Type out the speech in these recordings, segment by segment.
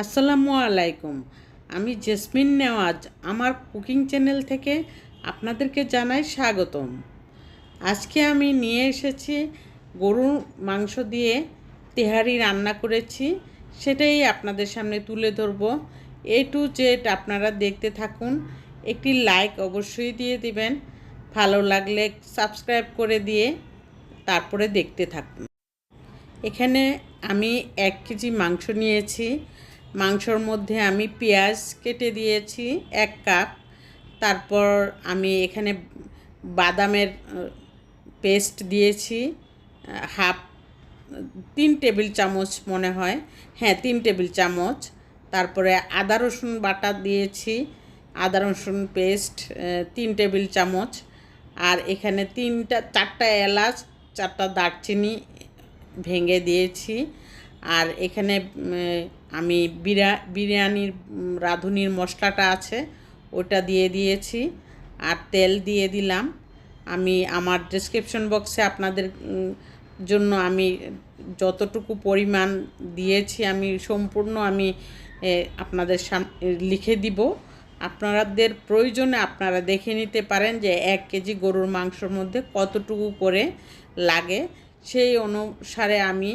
আসসালামু আলাইকুম। আমি জেসমিন নেওয়াজ, আমার কুকিং চ্যানেল থেকে আপনাদেরকে জানাই স্বাগতম। আজকে আমি নিয়ে এসেছি গরুর মাংস দিয়ে তেহারি রান্না করেছি, সেটাই আপনাদের সামনে তুলে ধরবো। এ টু জেড আপনারা দেখতে থাকুন, একটি লাইক অবশ্যই দিয়ে দিবেন, ভালো লাগলে সাবস্ক্রাইব করে দিয়ে তারপরে দেখতে থাকুন। এখানে আমি এক কেজি মাংস নিয়েছি মাংসর মধ্যে আমি পেঁয়াজ কেটে দিয়েছি এক কাপ। তারপর আমি এখানে বাদামের পেস্ট দিয়েছি হাফ, তিন টেবিল চামচ মনে হয়। হ্যাঁ তিন টেবিল চামচ। তারপরে আদা, রসুন বাটা দিয়েছি, আদা, রসুন পেস্ট তিন টেবিল চামচ। আর এখানে তিনটা, চারটা এলাচ, চারটা দারচিনি ভেঙে দিয়েছি। আর এখানে আমি বিরা, বিরিয়ানির রাঁধুনির মশলাটা আছে, ওটা দিয়ে দিয়েছি আর তেল দিয়ে দিলাম। আমি, আমার ডিসক্রিপশন বক্সে আপনাদের জন্য আমি যতটুকু পরিমাণ দিয়েছি, আমি সম্পূর্ণ আমি আপনাদের সাম লিখে দিব। আপনাদের প্রয়োজনে আপনারা দেখে নিতে পারেন যে এক কেজি গরুর মাংসর মধ্যে কতটুকু করে লাগে। সেই অনুসারে আমি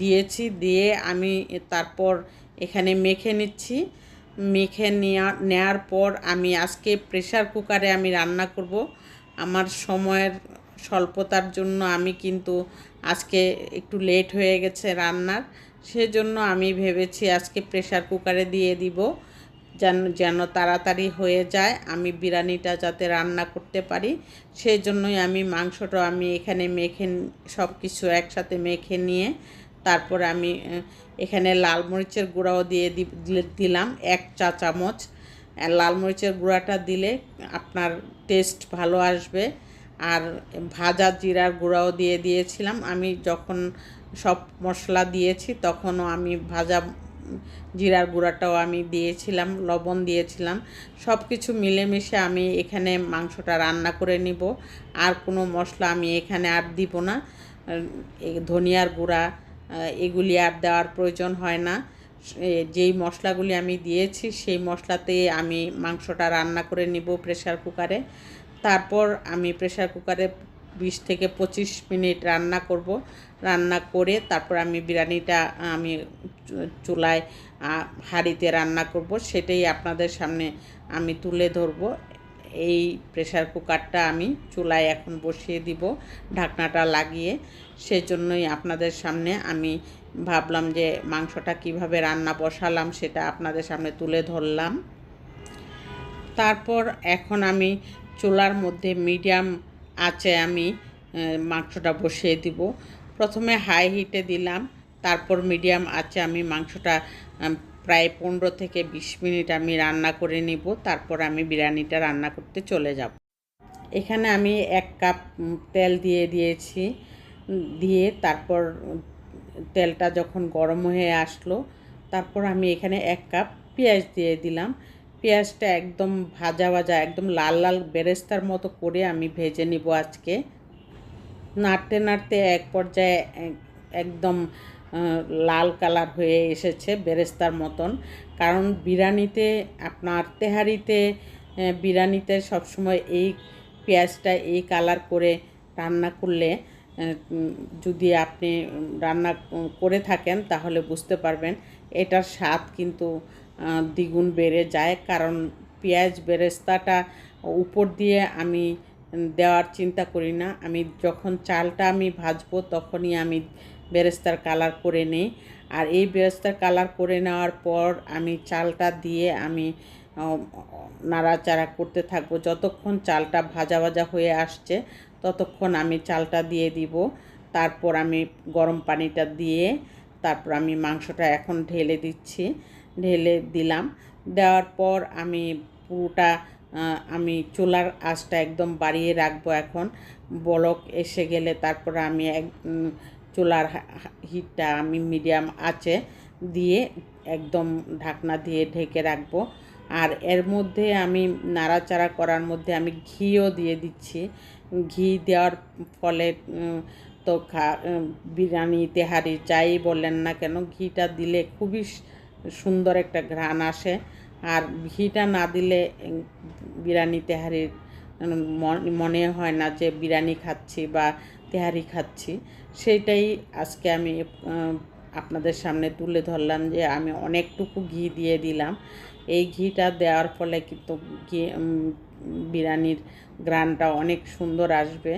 দিয়েছি, দিয়ে আমি তারপর এখানে মেখে নিচ্ছি। মেখে নেওয়া নেওয়ার পর আমি আজকে প্রেশার কুকারে আমি রান্না করব। আমার সময়ের স্বল্পতার জন্য আমি কিন্তু আজকে একটু লেট হয়ে গেছে রান্নার। সেজন্য আমি ভেবেছি আজকে প্রেশার কুকারে দিয়ে দিব। যেন যেন তাড়াতাড়ি হয়ে যায়। আমি বিরিয়ানিটা যাতে রান্না করতে পারি সেই জন্যই আমি মাংসটা আমি এখানে মেখে সব কিছু একসাথে মেখে নিয়ে তারপর আমি এখানে লাল মরিচের গুঁড়াও দিয়ে দিলাম এক চা চামচ। লাল মরিচের গুঁড়াটা দিলে আপনার টেস্ট ভালো আসবে। আর ভাজা জিরার গুঁড়াও দিয়ে দিয়েছিলাম। আমি যখন সব মশলা দিয়েছি, তখনও আমি ভাজা জিরার গুঁড়াটাও আমি দিয়েছিলাম, লবণ দিয়েছিলাম। সব কিছু মিলেমিশে আমি এখানে মাংসটা রান্না করে নিব। আর কোনো মশলা আমি এখানে আর দিব না। ধনিয়ার গুঁড়া এগুলি আর দেওয়ার প্রয়োজন হয় না। যেই মশলাগুলি আমি দিয়েছি সেই মশলাতে আমি মাংসটা রান্না করে নিব প্রেশার কুকারে। তারপর আমি প্রেশার কুকারে বিশ থেকে পঁচিশ মিনিট রান্না করব। রান্না করে তারপর আমি বিরিয়ানিটা, আমি চুলায় হাঁড়িতে রান্না করব। সেটাই আপনাদের সামনে আমি তুলে ধরব। এই প্রেশার কুকারটা আমি চুলায় এখন বসিয়ে দিব ঢাকনাটা লাগিয়ে। সেজন্যই আপনাদের সামনে আমি ভাবলাম যে মাংসটা কীভাবে রান্না বসালাম সেটা আপনাদের সামনে তুলে ধরলাম। তারপর এখন আমি চুলার মধ্যে মিডিয়াম আঁচে আমি মাংসটা বসিয়ে দিব। প্রথমে হাই হিটে দিলাম, তারপর মিডিয়াম আঁচে আমি মাংসটা প্রায় পনেরো থেকে বিশ মিনিট আমি রান্না করে নিব, তারপর আমি বিরিয়ানিটা রান্না করতে চলে যাব। এখানে আমি এক কাপ তেল দিয়ে দিয়েছি, দিয়ে তারপর, তেলটা যখন গরম হয়ে আসলো, তারপর আমি এখানে এক কাপ পেঁয়াজ দিয়ে দিলাম। পেঁয়াজটা একদম ভাজা ভাজা, একদম লাল লাল বেরেস্তার মতো করে আমি ভেজে নিব আজকে। নাড়তে নাড়তে এক পর্যায়ে একদম লাল কালার হয়ে এসেছে বেরেস্তার মতন। কারণ বিরিয়ানিতে, আপনার তেহারিতে বিরিয়ানিতে সবসময় এই পেঁয়াজটা এই কালার করে রান্না করলে যদি আপনি রান্না করে থাকেন, তাহলে বুঝতে পারবেন এটার স্বাদ কিন্তু দ্বিগুণ বেড়ে যায়। কারণ পেঁয়াজ বেরেস্তাটা উপর দিয়ে আমি দেওয়ার চিন্তা করি না। আমি যখন চালটা আমি ভাজবো, তখনই আমি বেরেস্তার কালার করে নিই। আর এই বেরেস্তার কালার করে নেওয়ার পর আমি চালটা দিয়ে আমি নাড়াচাড়া করতে থাকব। যতক্ষণ চালটা ভাজা ভাজা হয়ে আসছে ততক্ষণ আমি চালটা দিয়ে দিব। তারপর আমি গরম পানিটা দিয়ে তারপর আমি মাংসটা এখন ঢেলে দিচ্ছি। ঢেলে দিলাম। দেওয়ার পর আমি পুরোটা আমি চুলার আঁচটা একদম বাড়িয়ে রাখব এখন। বলক এসে গেলে তারপর আমি এক চুলার হিটটা আমি মিডিয়াম আঁচে দিয়ে একদম ঢাকনা দিয়ে ঢেকে রাখব। আর এর মধ্যে আমি নাড়াচাড়া করার মধ্যে আমি ঘিও দিয়ে দিচ্ছি। ঘি দেওয়ার ফলে তো খা বিরিয়ানি, তেহারি যাই বললেন না কেন, ঘিটা দিলে খুবই সুন্দর একটা ঘ্রাণ আসে। আর ঘিটা না দিলে বিরিয়ানি, তেহারির মন- হয় না যে বিরিয়ানি খাচ্ছি বা তেহারি খাচ্ছি। সেইটাই আজকে আমি আপনাদের সামনে তুলে ধরলাম যে আমি অনেকটুকু ঘি দিয়ে দিলাম। এই ঘিটা দেওয়ার ফলে কিন্তু বিরিয়ানির গ্রানটা অনেক সুন্দর আসবে।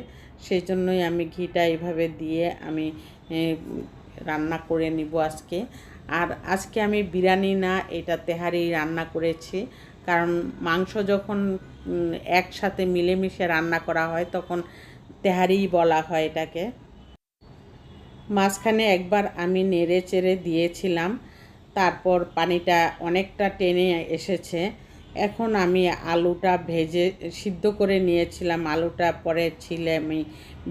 সেই জন্যই আমি ঘিটা এইভাবে দিয়ে আমি রান্না করে নিব আজকে। আর আজকে আমি বিরিয়ানি না, এটা তেহারি রান্না করেছি। কারণ মাংস যখন একসাথে মিলেমিশে রান্না করা হয়, তখন তেহারিই বলা হয় এটাকে। মাঝখানে একবার আমি নেড়ে চেড়ে দিয়েছিলাম। তারপর পানিটা অনেকটা টেনে এসেছে। এখন আমি আলুটা ভেজে, সিদ্ধ করে নিয়েছিলাম। আলুটা পরে ছিলে আমি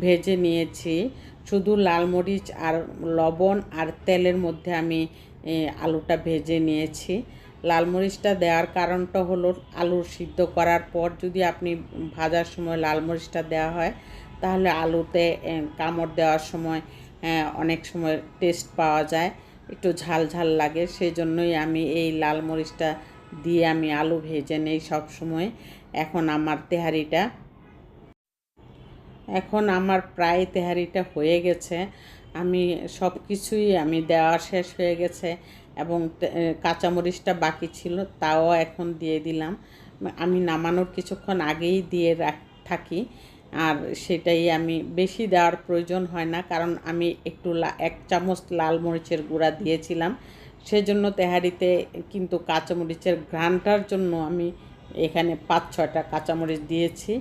ভেজে নিয়েছি। শুধু লাল মরিচ আর লবণ আর তেলের মধ্যে আমি আলুটা ভেজে নিয়েছি। লাল মরিচটা দেওয়ার কারণটা হলো আলু সিদ্ধ করার পর যদি আপনি ভাজার সময় লাল মরিচটা দেওয়া হয়, তাহলে আলুতে কামড় দেওয়ার সময় অনেক সময় টেস্ট পাওয়া যায়। একটু ঝাল ঝাল লাগে সেই জন্যই আমি এই লাল মরিচটা দিয়ে আমি আলু ভেজে নেই সব সময়। এখন আমার তেহারিটা, এখন আমার প্রায় তেহারিটা হয়ে গেছে। আমি সব কিছুই আমি দেওয়া শেষ হয়ে গেছে এবং কাঁচামরিচটা বাকি ছিল, তাও এখন দিয়ে দিলাম। আমি নামানোর কিছুক্ষণ আগেই দিয়ে রাখ, থাকি। আর সেটাই আমি বেশি দেওয়ার প্রয়োজন হয় না, কারণ আমি একটু এক চামচ লাল মরিচের গুঁড়া দিয়েছিলাম। সেজন্য তেহারিতে কিন্তু কাঁচামরিচের ঘ্রাণটার জন্য আমি এখানে পাঁচ, ছয়টা কাঁচামরিচ দিয়েছি।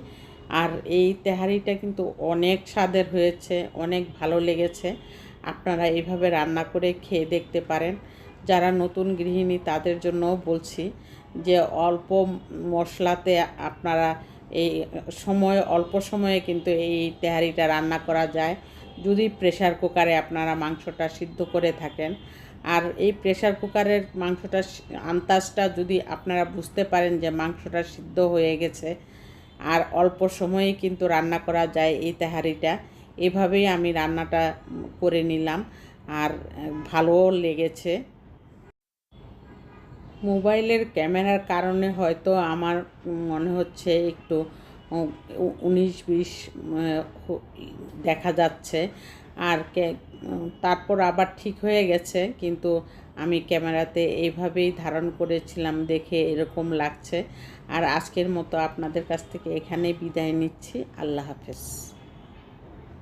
আর এই তেহারিটা কিন্তু অনেক স্বাদের হয়েছে, অনেক ভালো লেগেছে। আপনারা এইভাবে রান্না করে খেয়ে দেখতে পারেন। যারা নতুন গৃহিণী তাদের জন্যও বলছি যে অল্প মশলাতে আপনারা এই সময়, অল্প সময়ে কিন্তু এই তেহারিটা রান্না করা যায়। যদি প্রেশার কুকারে আপনারা মাংসটা সিদ্ধ করে থাকেন। আর এই প্রেশার কুকারের মাংসটা আন্দাজটা যদি আপনারা বুঝতে পারেন যে মাংসটা সিদ্ধ হয়ে গেছে, আর অল্প সময়েই কিন্তু রান্না করা যায় এই তেহারিটা, এভাবেই আমি রান্নাটা করে নিলাম। আর ভালোও লেগেছে। মোবাইলের ক্যামেরার কারণে হয়তো আমার মনে হচ্ছে একটু উনিশ বিশ দেখা যাচ্ছে। আর তারপর আবার ঠিক হয়ে গেছে, কিন্তু আমি ক্যামেরাতে এইভাবেই ধারণ করেছিলাম দেখে এরকম লাগছে। আর আজকের মতো আপনাদের কাছ থেকে এখানেই বিদায় নিচ্ছি। আল্লাহ হাফেজ।